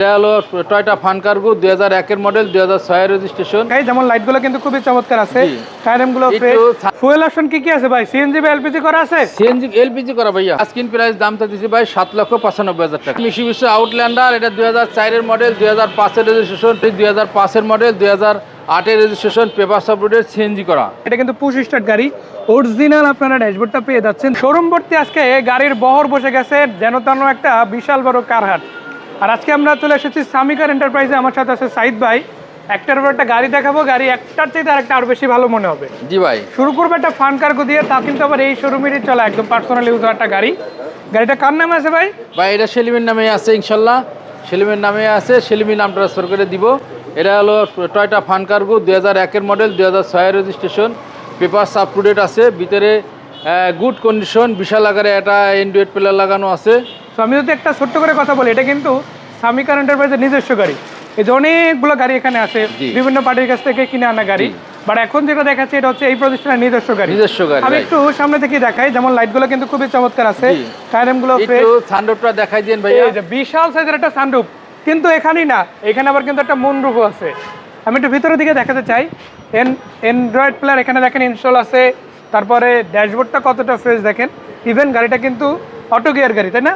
এটা হলো Toyota fun cargo দুই হাজার একের মডেল দুই হাজার ছয়ের রেজিস্ট্রেশন গাই যেমন লাইটগুলো কিন্তু খুবই চমৎকার আছে। জি। গুলো ফুয়েল অপশন কি কি আছে ভাই? সিএনজি বা এলপিজি করা আছে? সিএনজি এলপিজি করা ভাইয়া। স্ক্রিন প্রাইস দামটা দিচ্ছি ভাই সাত লক্ষ পঁচানব্বই হাজার টাকা। মিশি আউটল্যান্ডার এটা দুই হাজার চারের মডেল দুই হাজার পাঁচের রেজিস্ট্রেশন দুই হাজার পাঁচের মডেল দুই হাজার আটের রেজিস্ট্রেশন পেপার সাপোর্টের সিএনজি করা। এটা কিন্তু পুশ স্টার্ট গাড়ি। অরিজিনাল আপনারা ড্যাশবোর্ডটা পেয়ে যাচ্ছেন। শোরুম ভর্তি আজকে গাড়ির বহর বসে গেছে যেন তেন একটা বিশাল বড় কারহাট। আর আজকে আমরা চলে এসেছি সামিকার এন্টারপ্রাইজে আমার সাথে আছে সাইদ ভাই। একটার উপর একটা গাড়ি দেখাবো। গাড়ি একটার চাইতে আরেকটা আরও বেশি ভালো মনে হবে। জি ভাই। শুরু করব একটা ফান কার্গো দিয়ে। তা কিন্তু আবার এই শোরুমেরই চলা একদম পার্সোনাল ইউজ একটা গাড়ি। গাড়িটা কার নামে আছে ভাই? ভাই এটা সেলিমের নামে আছে ইনশাল্লাহ। সেলিমের নামে আছে সেলিমি নাম ট্রান্সফার করে দিব। এটা হলো টয়টা ফান কার্গো দুই হাজার একের মডেল দুই হাজার ছয়ের registration paper up to date আছে। ভিতরে গুড কন্ডিশন বিশাল আকারে একটা এন্ড্রয়েড প্লেয়ার লাগানো আছে। তো আমি যদি একটা ছোট্ট করে কথা বলি এটা কিন্তু সামিকার এন্টারপ্রাইজের নিজস্ব গাড়ি। এই যে অনেকগুলো গাড়ি এখানে আছে বিভিন্ন পার্টির কাছ থেকে কিনে আনা গাড়ি। বাট এখন যেটা দেখাচ্ছে এটা হচ্ছে এই প্রতিষ্ঠানের নিজস্ব গাড়ি। নিজস্ব গাড়ি আমি একটু সামনে থেকে দেখাই যেমন লাইটগুলো কিন্তু খুবই চমৎকার আছে। টায়ারমগুলো একটু সানরুফটা দেখাই দিন ভাইয়া। এই যে বিশাল সাইজের একটা সানরুফ কিন্তু এখানেই না এখানে আবার কিন্তু একটা মুনরুফও আছে। আমি একটু ভিতরের দিকে দেখাতে চাই। এন অ্যান্ড্রয়েড প্লেয়ার এখানে দেখেন ইনস্টল আছে। তারপরে ড্যাশবোর্ডটা কতটা ফ্রেশ দেখেন। ইভেন গাড়িটা কিন্তু অটো গিয়ার গাড়ি তাই না?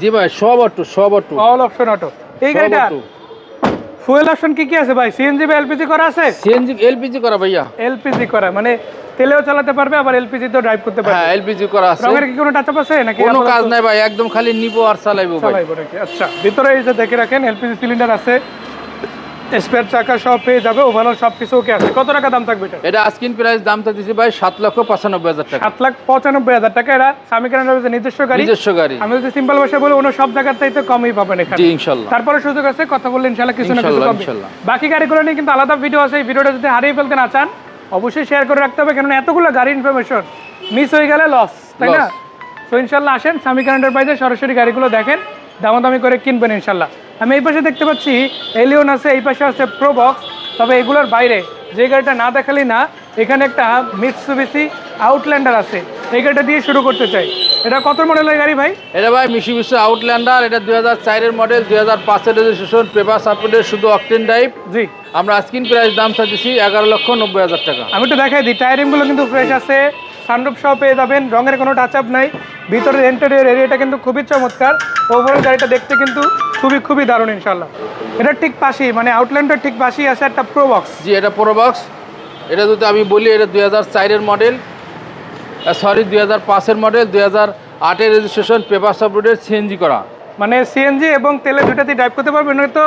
জি ভাই সব অটো সব অটো। অল অপশন অটো এই গাড়িটা ফুয়েল অপশন কি কি আছে ভাই? সিএনজি বা এলপিজি করা আছে? সিএনজি এলপিজি করা ভাইয়া। এলপিজি করা মানে তেলেও চালাতে পারবে আবার এলপিজি তো ড্রাইভ করতে পারবে। হ্যাঁ এলপিজি করা আছে। রঙের কি কোনো টাচ আপ আছে নাকি কোনো কাজ নাই ভাই একদম খালি নিবো আর চালাইবো ভাই। চালাইবো নাকি? আচ্ছা ভিতরে এই যে দেখে রাখেন এলপিজি সিলিন্ডার আছে। স্পেয়ার চাকা সব পেয়ে যাবে ওভারঅল সব কিছু ওকে আছে। কত টাকা দাম থাকবে এটা? এটা প্রাইস দিছি ভাই সাত লক্ষ পঁচানব্বই হাজার টাকা। সাত লাখ পঁচানব্বই হাজার টাকা। এটা সামিকার নিজস্ব গাড়ি। নিজস্ব গাড়ি। আমি যদি সিম্পল ভাষায় বলি অন্য সব জায়গার চাইতে কমই পাবেন এখানে। ইনশাল্লাহ। তারপরে সুযোগ আছে কথা বললে ইনশাল্লাহ কিছু না কিছু ইনশাল্লাহ, বাকি গাড়িগুলো নিয়ে কিন্তু আলাদা ভিডিও আছে। এই ভিডিওটা যদি হারিয়ে ফেলতে না চান অবশ্যই শেয়ার করে রাখতে হবে। কেননা এতগুলো গাড়ি ইনফরমেশন মিস হয়ে গেলে লস তাই না। তো ইনশাল্লাহ আসেন। সামিকার এন্টারপ্রাইজে সরাসরি গাড়িগুলো দেখেন। দামাদামি করে কিনবেন ইনশাল্লাহ। আমি এই পাশে দেখতে পাচ্ছি এলিয়ন আছে এই পাশে আছে প্রোবক্স তবে এগুলোর বাইরে যে গাড়িটা না দেখালেই না এখানে একটা মিটসুবিসি আউটল্যান্ডার আছে। এই গাড়িটা দিয়ে শুরু করতে চাই। এটা কত মডেলের গাড়ি ভাই? এটা ভাই মিশি বিশ্ব আউটল্যান্ডার এটা দুই হাজার চারের মডেল দুই হাজার পাঁচের রেজিস্ট্রেশন পেপার সাপোর্টের শুধু অকটেন ড্রাইভ জি। আমরা স্ক্রিন প্রাইস দাম চাচ্ছি এগারো লক্ষ নব্বই হাজার টাকা। আমি একটু দেখাই দিই টায়ারিংগুলো কিন্তু ফ্রেশ আছে। সানরুফ সহ পেয়ে যাবেন। রঙের কোনো টাচ আপ নাই। ভিতরের এন্টারিয়ার এরিয়াটা কিন্তু খুবই চমৎকার। ওভারঅল গাড়িটা দেখতে কিন্তু খুবই খুবই দারুণ ইনশাল্লাহ এটা ঠিক পাশেই মানে আউটল্যান্ডের ঠিক পাশেই আছে একটা প্রোবক্স জি, এটা প্রোবক্স এটা যদি আমি বলি, এটা দুই হাজার চারের মডেল সরি দুই হাজার পাঁচের মডেল দুই হাজার আটের রেজিস্ট্রেশন পেপার সাপোর্টের সিএনজি করা। মানে সিএনজি এবং তেলে দুটাতেই ড্রাইভ করতে পারবেন না তো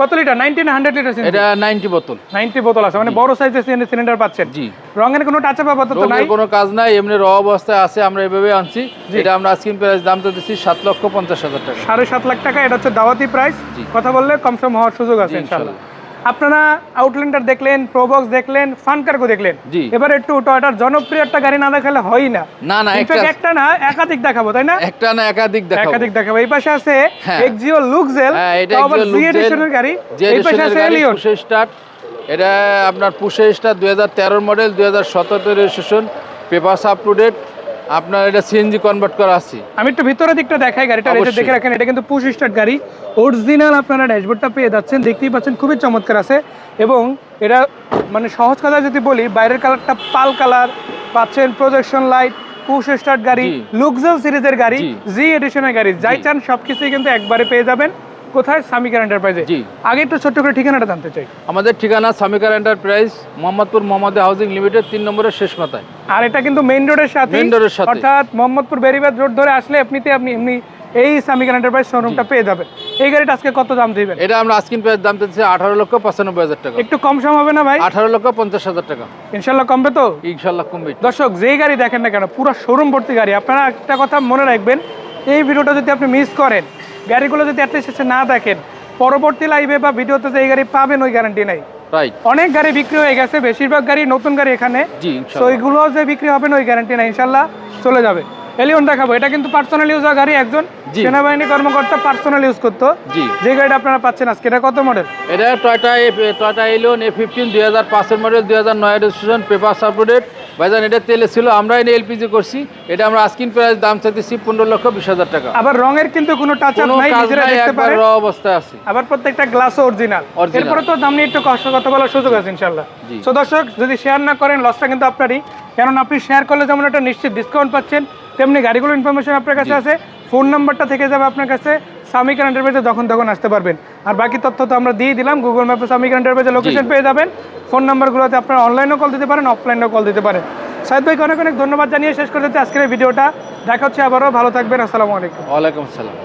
কত লিটার নাইনটিন হান্ড্রেড লিটার এটা নাইনটি বোতল। নাইনটি বোতল আছে মানে বড় সাইজের সিএনজি সিলিন্ডার পাচ্ছেন। জি। রঙের কোনো টাচ আপ আপাতত নাই? কোনো কাজ নাই এমনি র অবস্থায় আছে আমরা এভাবে আনছি। এটা আমরা স্ক্রিন প্রাইস দাম তো দিচ্ছি 7 লক্ষ পঞ্চাশ হাজার টাকা। সাড়ে সাত লাখ টাকা এটা হচ্ছে দাওয়াতি প্রাইস কথা বললে কম সম হওয়ার সুযোগ আছে জি, ইনশাল্লাহ। আপনারা আউটল্যান্ডার দেখলেন প্রোবক্স দেখলেন ফান কার্গো দেখলেন এবার একটু টয়টার জনপ্রিয় একটা গাড়ি না দেখালে হয় না। না না একটা না একাধিক দেখাবো তাই না? একটা না একাধিক দেখাবো। একাধিক দেখাবো। এই পাশে আছে হ্যাঁ। এক্সিও লুকজেল হ্যাঁ এটা একজন লুকজেল, এডিশনের গাড়ি। এই পাশে আছে এলিয়ন স্টার্ট এটা আপনার পুশে স্টার দুই হাজার তেরোর মডেল দুই হাজার সতেরো registration paper up to date আপনার এটা সিএনজি কনভার্ট করা আছে। আমি একটু ভিতরের দিকটা দেখাই গাড়িটা যে দেখে রাখেন এটা কিন্তু পুশ স্টার্ট গাড়ি। অরিজিনাল আপনারা ড্যাশবোর্ডটা পেয়ে যাচ্ছেন দেখতেই পাচ্ছেন খুবই চমৎকার আছে। এবং এটা মানে সহজ কথা যদি বলি বাইরের কালারটা পাল কালার পাচ্ছেন প্রজেকশন লাইট পুশ স্টার্ট গাড়ি। লুকজেল সিরিজের গাড়ি। জি। এডিশনের গাড়ি যাই চান সবকিছুই কিন্তু একবারে পেয়ে যাবেন। কোথায়? সামিকার এন্টারপ্রাইজে জি। আগে একটু ছোট্ট করে ঠিকানাটা জানতে চাই। আমাদের ঠিকানা সামিকার enterprise Mohammadpur Mohammad housing limited তিন নম্বরের শেষ মাথায়। আর এটা কিন্তু মেইন রোডের সাথে। Road এর সাথে। অর্থাৎ মোহাম্মদপুর বেরিবাদ রোড ধরে আসলে এমনিতে আপনি এমনি এই সামিকার এন্টারপ্রাইজ শোরুমটা পেয়ে যাবেন। এই গাড়িটা আজকে কত দাম দিবেন? এটা আমরা স্ক্রিন প্রাইস দাম দিচ্ছি আঠারো লক্ষ পঁচানব্বই হাজার টাকা। একটু কম সম হবে না ভাই? আঠারো লক্ষ পঞ্চাশ হাজার টাকা। ইনশাল্লাহ কমবে তো? ইনশাল্লাহ কমবে। দর্শক যেই গাড়ি দেখেন না কেন পুরো শোরুম ভর্তি গাড়ি। আপনারা একটা কথা মনে রাখবেন এই ভিডিওটা যদি আপনি মিস করেন গাড়িগুলো যদি অ্যাটলিস্ট এসে না দেখেন পরবর্তী লাইভে বা ভিডিওতে যে এই গাড়ি পাবেন ওই গ্যারান্টি নাই। অনেক গাড়ি বিক্রি হয়ে গেছে বেশিরভাগ গাড়ি নতুন গাড়ি এখানে। তো ওইগুলো যে বিক্রি হবে না ওই গ্যারান্টি নাই ইনশাল্লাহ চলে যাবে। এলিয়ন দেখাবো এটা কিন্তু পার্সোনাল ইউজ গাড়ি একজন। সেনাবাহিনী কর্মকর্তা পার্সোনাল ইউজ করতো। জি। যে গাড়িটা আপনারা পাচ্ছেন আজকে এটা কত মডেল এটা Toyota Toyota Allion A fifteen দুই হাজার পাঁচের মডেল দুই হাজার নয় রেজিস্ট্রেশন পেপার সাপোর্টেড ভাইজান এটা তেলে ছিল আমরা এনে এলপিজি করছি। এটা আমরা আস্কিন প্রাইস দাম চাইতেছি পনেরো লক্ষ বিশ হাজার টাকা। আবার রঙের কিন্তু কোনো টাচ আপ নাই নিজেরা দেখতে পারেন র অবস্থায় আছে। আবার প্রত্যেকটা গ্লাস অরিজিনাল। এরপরে তো দাম নিয়ে একটু কষ্ট কথা বলার সুযোগ আছে ইনশাল্লাহ জি। সো দর্শক যদি শেয়ার না করেন লসটা কিন্তু আপনারই। কারণ আপনি শেয়ার করলে যেমন একটা নিশ্চিত ডিসকাউন্ট পাচ্ছেন তেমনি গাড়িগুলোর ইনফরমেশন আপনার কাছে আছে। ফোন নাম্বারটা থেকে যাবে আপনার কাছে। সামিকার এন্টারপ্রাইজে যখন তখন আসতে পারবেন। আর বাকি তথ্য তো আমরা দিয়ে দিলাম। গুগল ম্যাপে সামিকার এন্টারপ্রাইজের লোকেশন পেয়ে যাবেন। ফোন নাম্বারগুলোতে আপনারা অনলাইনেও কল দিতে পারেন অফলাইনেও কল দিতে পারেন। সাহেদ ভাইকে অনেক অনেক ধন্যবাদ জানিয়ে শেষ করে দিতে আজকের ভিডিওটা। দেখা হচ্ছে আবারও। ভালো থাকবেন। আসসালামু আলাইকুম। ওয়ালাইকুম আসসালাম।